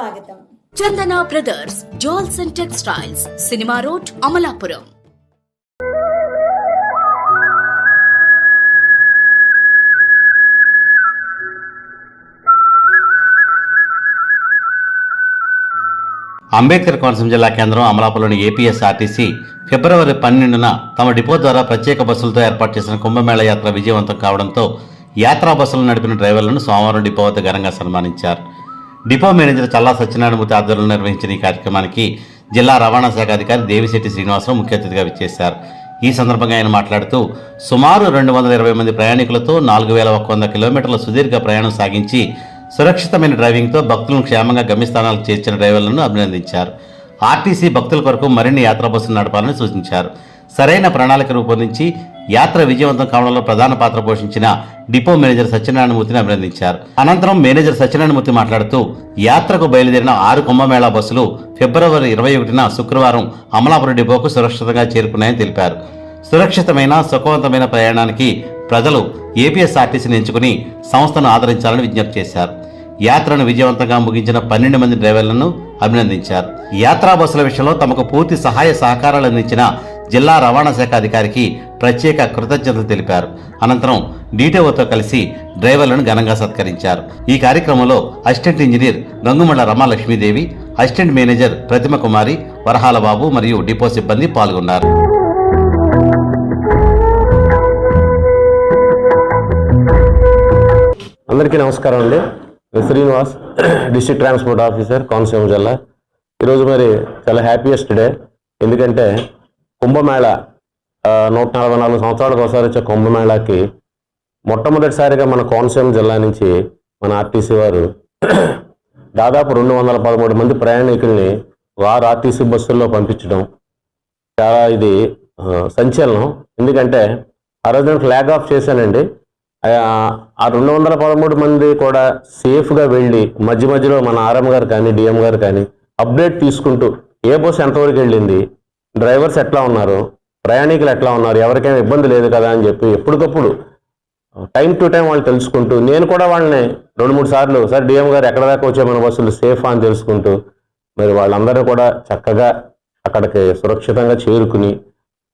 స్వాగతం. Chandana brothers jewels and textiles cinema road Amalapuram. Ambedkar Konaseema జిల్లా కేంద్రం అమలాపురంలోని APSRTC ఫిబ్రవరి పన్నెండున తమ డిపో ద్వారా ప్రత్యేక బస్సులతో ఏర్పాటు చేసిన కుంభమేళ యాత్ర విజయవంతం కావడంతో యాత్రా బస్సులు నడిపిన డ్రైవర్లను సోమవారం డిపో వద్ద ఘనంగా సన్మానించారు. డిపో మేనేజర్ చల్లా సత్యనారాయణమూర్తి ఆధ్వర్యంలో నిర్వహించిన ఈ కార్యక్రమానికి జిల్లా రవాణా శాఖ అధికారి దేవిశెట్టి శ్రీనివాసరావు ముఖ్య అతిథిగా విచ్చేశారు. ఈ సందర్భంగా ఆయన మాట్లాడుతూ సుమారు రెండు వందల ఇరవై మంది ప్రయాణికులతో నాలుగు వేల ఒక వంద కిలోమీటర్ల సుదీర్ఘ ప్రయాణం సాగించి సురక్షితమైన డ్రైవింగ్తో భక్తులను క్షేమంగా గమ్యస్థానాలకు చేర్చిన డ్రైవర్లను అభినందించారు. ఆర్టీసీ భక్తుల కొరకు మరిన్ని యాత్రా బస్సులు నడపాలని సూచించారు. సరైన ప్రణాళిక రూపొందించి యాత్ర విజయవంతం కావడంలో ప్రధాన పాత్ర పోషించిన డిపో మేనేజర్ సత్యనారాయణమూర్తిని అభినందించారు. అనంతరం మేనేజర్ సత్యనారాయణమూర్తి మాట్లాడుతూ యాత్రకు బయలుదేరిన ఆరు కుంభమేళా బస్సులు ఫిబ్రవరి ఇరవై ఒకటిన శుక్రవారం అమలాపురం డిపోకు సురక్షితంగా చేరుకున్నాయని తెలిపారు. సురక్షితమైన సుఖవంతమైన ప్రయాణానికి ప్రజలు ఏపీఎస్ఆర్టీసీని ఎంచుకుని సంస్థను ఆదరించాలని విజ్ఞప్తి చేశారు. యాత్రను విజయవంతంగా ముగించిన పన్నెండు మంది డ్రైవర్లను అభినందించారు. యాత్రా బస్సుల విషయంలో తమకు పూర్తి సహాయ సహకారాలు అందించిన జిల్లా రవాణా శాఖ అధికారికి ప్రత్యేక కృతజ్ఞతలు తెలిపారు. అనంతరం డీటీఓతో కలిసి డ్రైవర్లను ఘనంగా సత్కరించారు. ఈ కార్యక్రమంలో assistant engineer Gangumalla Ramalakshmidevi assistant manager Pratima Kumari Varahala Babu మరియు డిపో సిబ్బంది పాల్గొన్నారు. అందరికీ నమస్కారం అండి. Srinivas district transport officer Konaseema జిల్లా. ఈరోజు మరి చాలా హ్యాపీయెస్ట్ డే ఎందుకంటే కుంభమేళ నూట నలభై నాలుగు సంవత్సరాలకు ఒకసారి వచ్చే కుంభమేళాకి మొట్టమొదటిసారిగా మన కోనసీమ జిల్లా నుంచి మన ఆర్టీసీ వారు దాదాపు రెండు వందల పదమూడు మంది ప్రయాణికుల్ని వారు ఆర్టీసీ బస్సుల్లో పంపించడం చాలా ఇది సంచలనం. ఎందుకంటే ఆ రోజు నేను ఫ్లాగ్ ఆఫ్ చేశానండి. ఆ ఆ రెండు వందల పదమూడు మంది కూడా సేఫ్గా వెళ్ళి మధ్య మధ్యలో మన ఆర్ఎం గారు కానీ డిఎం గారు కానీ అప్డేట్ తీసుకుంటూ ఏ బస్సు ఎంతవరకు వెళ్ళింది డ్రైవర్స్ ఎట్లా ఉన్నారు? ప్రయాణికులు ఎట్లా ఉన్నారు? ఎవరికైనా ఇబ్బంది లేదు కదా అని చెప్పి ఎప్పటికప్పుడు టైం టు టైం వాళ్ళు తెలుసుకుంటూ నేను కూడా వాళ్ళని రెండు మూడు సార్లు సార్ డిఎం గారు ఎక్కడ దాకా వచ్చే మన బస్సులు సేఫ్ అని తెలుసుకుంటూ మరి వాళ్ళందరూ కూడా చక్కగా అక్కడికి సురక్షితంగా చేరుకుని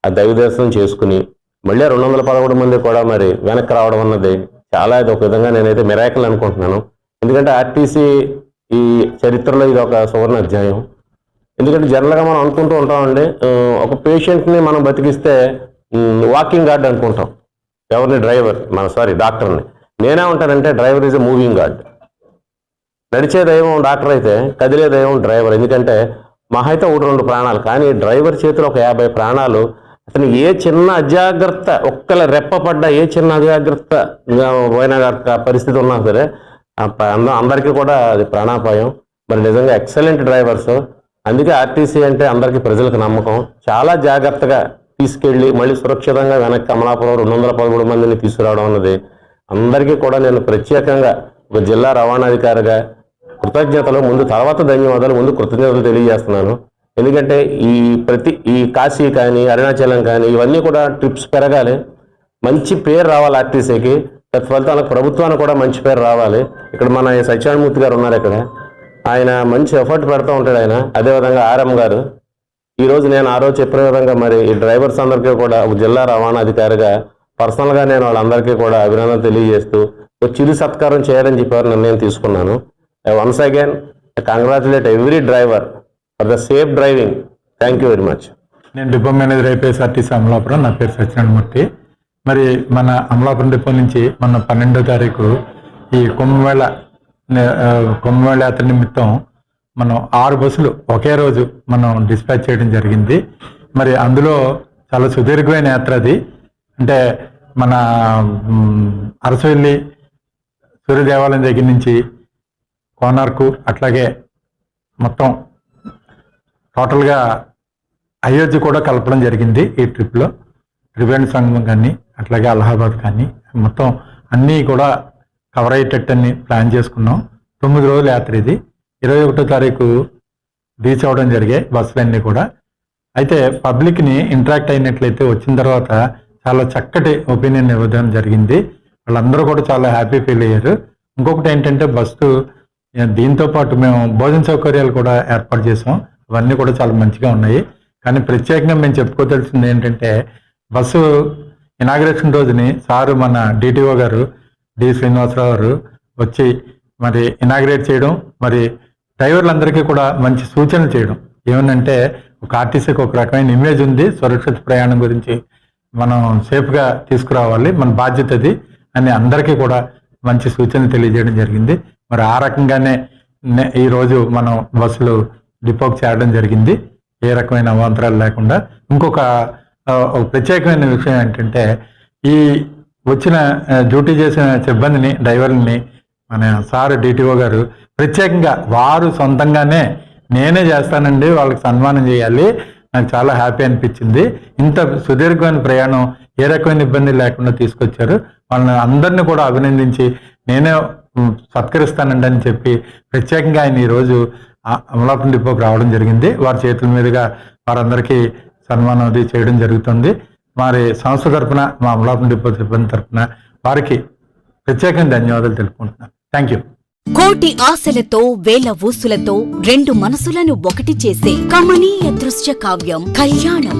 ఆ దైవ దర్శనం చేసుకుని మళ్ళీ రెండు వందల పదకొండు మంది కూడా మరి వెనక్కి రావడం అన్నది చాలా ఇది ఒక విధంగా నేనైతే మిరాకల్ అనుకుంటున్నాను. ఎందుకంటే ఆర్టీసీ ఈ చరిత్రలో ఇది ఒక సువర్ణ అధ్యాయం. ఎందుకంటే జనరల్గా మనం అనుకుంటూ ఉంటామండి ఒక పేషెంట్ని మనం బతికిస్తే వాకింగ్ గార్డ్ అనుకుంటాం. ఎవరిని? డ్రైవర్. మన సారీ డాక్టర్ని. నేనే ఉంటానంటే driver is a moving god. నడిచే దైవం డాక్టర్ అయితే కదిలే దైవం డ్రైవర్. ఎందుకంటే మహా అయితే ఒకటి రెండు ప్రాణాలు. కానీ డ్రైవర్ చేతిలో ఒక యాభై ప్రాణాలు. అతను ఏ చిన్న అజాగ్రత్త ఒక్కల రెప్పపడ్డ ఏ చిన్న అజాగ్రత్త పోయిన పరిస్థితి ఉన్నా సరే ఆ అందరికీ కూడా అది ప్రాణాపాయం. మరి నిజంగా ఎక్సలెంట్ డ్రైవర్స్. అందుకే ఆర్టీసీ అంటే అందరికీ ప్రజలకు నమ్మకం. చాలా జాగ్రత్తగా తీసుకెళ్ళి మళ్ళీ సురక్షితంగా వెనక్కి అమలాపురం రెండు వందల పదమూడు మందిని తీసుకురావడం అన్నది అందరికీ కూడా నేను ప్రత్యేకంగా ఒక జిల్లా రవాణాధికారిగా కృతజ్ఞతలు ముందు తర్వాత ధన్యవాదాలు ముందు కృతజ్ఞతలు తెలియజేస్తున్నాను. ఎందుకంటే ఈ ప్రతి ఈ కాశీ కానీ అరుణాచలం కానీ ఇవన్నీ కూడా ట్రిప్స్ పెరగాలి. మంచి పేరు రావాలి ఆర్టీసీకి. తత్ఫలితాల ప్రభుత్వానికి కూడా మంచి పేరు రావాలి. ఇక్కడ మన సత్యనారాయణమూర్తి గారు ఉన్నారు ఇక్కడ. ఆయన మంచి ఎఫర్ట్ పెడతా ఉంటాడు ఆయన. అదేవిధంగా ఆర్ఎం గారు. ఈరోజు నేను ఆ రోజు చెప్పిన విధంగా మరి ఈ డ్రైవర్స్ అందరికీ కూడా ఒక జిల్లా రవాణా అధికారిగా పర్సనల్గా నేను వాళ్ళందరికీ కూడా అభినందన తెలియజేస్తూ ఒక చిరు సత్కారం చేయాలని చెప్పారు నిర్ణయం తీసుకున్నాను. Once again congratulate every driver for the safe driving thank you very much నేను డిపో మేనేజర్ ఐపీఎస్ఆర్టీసీ అమలాపురం నా పేరు సత్యనారాయణమూర్తి. మరి మన అమలాపురం డిపో నుంచి మొన్న పన్నెండో తారీఖు ఈ కుంభమేళ నే- కుంభమేళ యాత్ర నిమిత్తం మనం ఆరు బస్సులు ఒకే రోజు మనం డిస్పాచ్ చేయడం జరిగింది. మరి అందులో చాలా సుదీర్ఘమైన యాత్ర అది. అంటే మన అరసవెల్లి సూర్య దేవాలయం దగ్గర నుంచి కోనార్కు అట్లాగే మొత్తం టోటల్గా అయోధ్య కూడా కలపడం జరిగింది ఈ ట్రిప్లో. త్రివేణి సంగమం కానీ అట్లాగే అలహాబాద్ కానీ మొత్తం అన్నీ కూడా కవర్ అయ్యేటట్టు ప్లాన్ చేసుకున్నాం. తొమ్మిది రోజుల యాత్ర ఇది. ఇరవై ఒకటో తారీఖు రీచ్ అవ్వడం జరిగాయి బస్సులన్నీ కూడా. అయితే పబ్లిక్ని ఇంటరాక్ట్ అయినట్లయితే వచ్చిన తర్వాత చాలా చక్కటి ఒపీనియన్ ఇవ్వడం జరిగింది. వాళ్ళందరూ కూడా చాలా హ్యాపీ ఫీల్ అయ్యారు. ఇంకొకటి ఏంటంటే బస్సు దీంతో పాటు మేము భోజన సౌకర్యాలు కూడా ఏర్పాటు చేసాం. అవన్నీ కూడా చాలా మంచిగా ఉన్నాయి. కానీ ప్రత్యేకంగా మేము చెప్పుకోదలసింది ఏంటంటే బస్సు ఇనాగ్రేషన్ రోజుని సారు మన డిటిఓ గారు డి శ్రీనివాసరావు గారు వచ్చి మరి ఇనాగ్రేట్ చేయడం మరి డ్రైవర్లందరికీ కూడా మంచి సూచనలు చేయడం. ఏమనంటే ఒక ఆర్టీసీకి ఒక రకమైన ఇమేజ్ ఉంది సురక్షిత ప్రయాణం గురించి మనం సేఫ్గా తీసుకురావాలి మన బాధ్యత అది అని అందరికీ కూడా మంచి సూచనలు తెలియజేయడం జరిగింది. మరి ఆ రకంగానే ఈరోజు ఈ రోజు మనం బస్సులు డిపోకి చేరడం జరిగింది. ఏ రకమైన అవాంతరాలు లేకుండా. ఇంకొక ప్రత్యేకమైన విషయం ఏంటంటే ఈ వచ్చిన డ్యూటీ చేసిన సిబ్బందిని డ్రైవర్ని మన సార్ డిటిఓ గారు ప్రత్యేకంగా వారు సొంతంగానే నేనే చేస్తానండి వాళ్ళకి సన్మానం చేయాలి. నాకు చాలా హ్యాపీ అనిపించింది. ఇంత సుదీర్ఘమైన ప్రయాణం ఏ రకమైన ఇబ్బంది లేకుండా తీసుకొచ్చారు. వాళ్ళని అందరినీ కూడా అభినందించి నేనే సత్కరిస్తానండి అని చెప్పి ప్రత్యేకంగా ఆయన ఈరోజు ఆ- అమలాపురం డిపోకి రావడం జరిగింది. వారి చేతుల మీదుగా వారందరికీ సన్మానం అది చేయడం జరుగుతుంది. మరి సంస్థ తరపున మా అమలాపురం డిపో సిబ్బంది తరపున వారికి ప్రత్యేకంగా ధన్యవాదాలు తెలుపుకుంటున్నాను. థ్యాంక్ యూ కోటి ఆశలతో వేల ఊసులతో రెండు మనసులను ఒకటి చేసే కమనీయ దృశ్య కావ్యం కళ్యాణం.